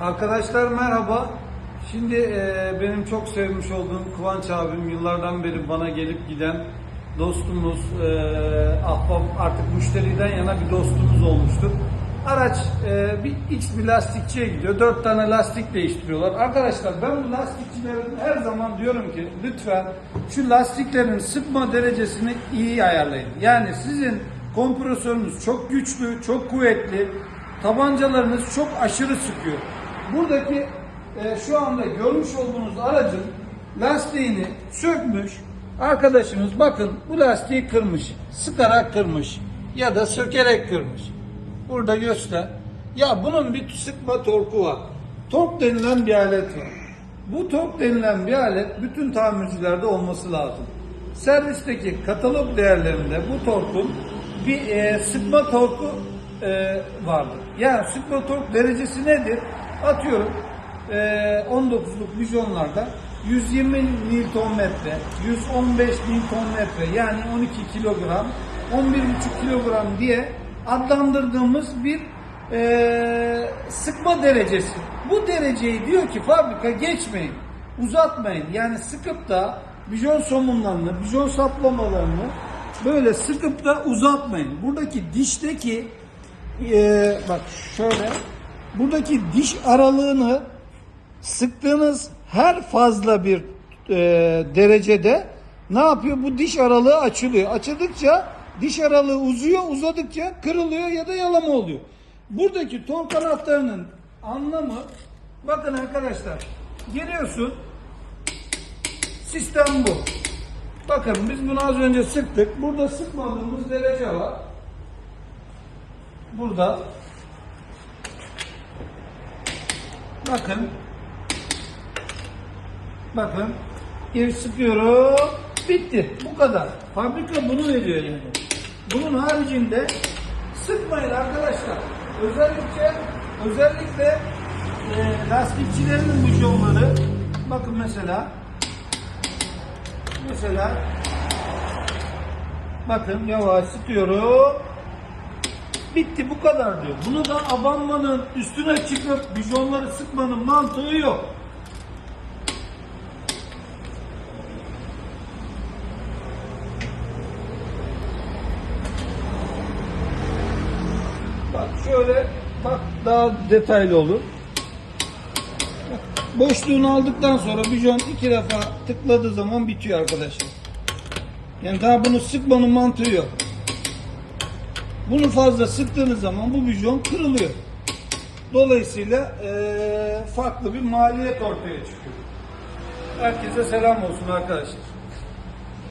Arkadaşlar merhaba. Şimdi e, benim çok sevmiş olduğum Kıvanç abim yıllardan beri bana gelip giden dostumuz, e, ahbap artık müşteriden yana bir dostumuz olmuştur. Araç e, bir X bir lastikçiye gidiyor. Dört tane lastik değiştiriyorlar. Arkadaşlar ben bu lastikçilerin her zaman diyorum ki lütfen şu lastiklerin sıkma derecesini iyi ayarlayın. Yani sizin kompresörünüz çok güçlü, çok kuvvetli. Tabancalarınız çok aşırı sıkıyor. Buradaki e, şu anda görmüş olduğunuz aracın lastiğini sökmüş. Arkadaşımız bakın bu lastiği kırmış. Sıkarak kırmış. Ya da sökerek kırmış. Burada göster. Ya bunun bir sıkma torku var. Tork denilen bir alet var. Bu tork denilen bir alet bütün tamircilerde olması lazım. Servisteki katalog değerlerinde bu torkun bir e, sıkma torku e, vardır. Yani sıkma tork derecesi nedir? Atıyorum e, 19'luk vizyonlarda 120 Nm, 115 Nm yani 12 kilogram, 11,5 kilogram diye adlandırdığımız bir e, sıkma derecesi. Bu dereceyi diyor ki fabrika geçmeyin, uzatmayın. Yani sıkıp da bijon somunlarını, bijon saplamalarını böyle sıkıp da uzatmayın. Buradaki dişteki e, bak şöyle buradaki diş aralığını sıktığınız her fazla bir e, derecede ne yapıyor? Bu diş aralığı açılıyor. Açıldıkça diş aralığı uzuyor, uzadıkça kırılıyor ya da yalama oluyor. Buradaki tork anahtarının anlamı bakın arkadaşlar geliyorsun sistem bu. Bakın biz bunu az önce sıktık. Burada sıkmadığımız derece var. Burada bakın. Bakın. Bir sıkıyorum bitti. Bu kadar. Fabrika bunu veriyor yani. Bunun haricinde sıkmayın arkadaşlar. Özellikle özellikle e, lastikçilerin bujonları bakın mesela. Mesela. Bakın yavaş sıkıyorum Bitti bu kadar diyor. Bunu da abanmanın üstüne çıkıp bijonları sıkmanın mantığı yok. Bak şöyle bak daha detaylı olur. Boşluğunu aldıktan sonra bijon iki defa tıkladığı zaman bitiyor arkadaşlar. Yani daha bunu sıkmanın mantığı yok. Bunu fazla sıktığınız zaman bu bijon kırılıyor. Dolayısıyla eee, farklı bir maliyet ortaya çıkıyor. Herkese selam olsun arkadaşlar.